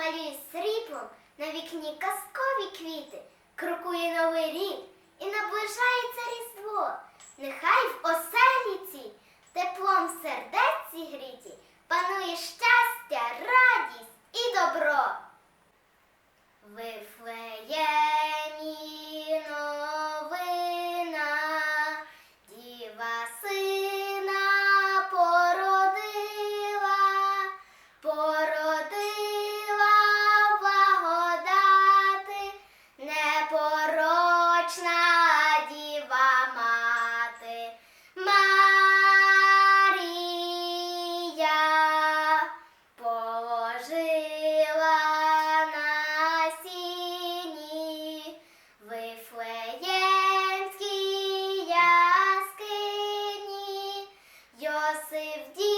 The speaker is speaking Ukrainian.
малює сріблом на вікні казкові квіти, крокує новий рік і наближається різдво. Нехай в оселі цій теплом сердець зігріті панує щастя, Йосиф діву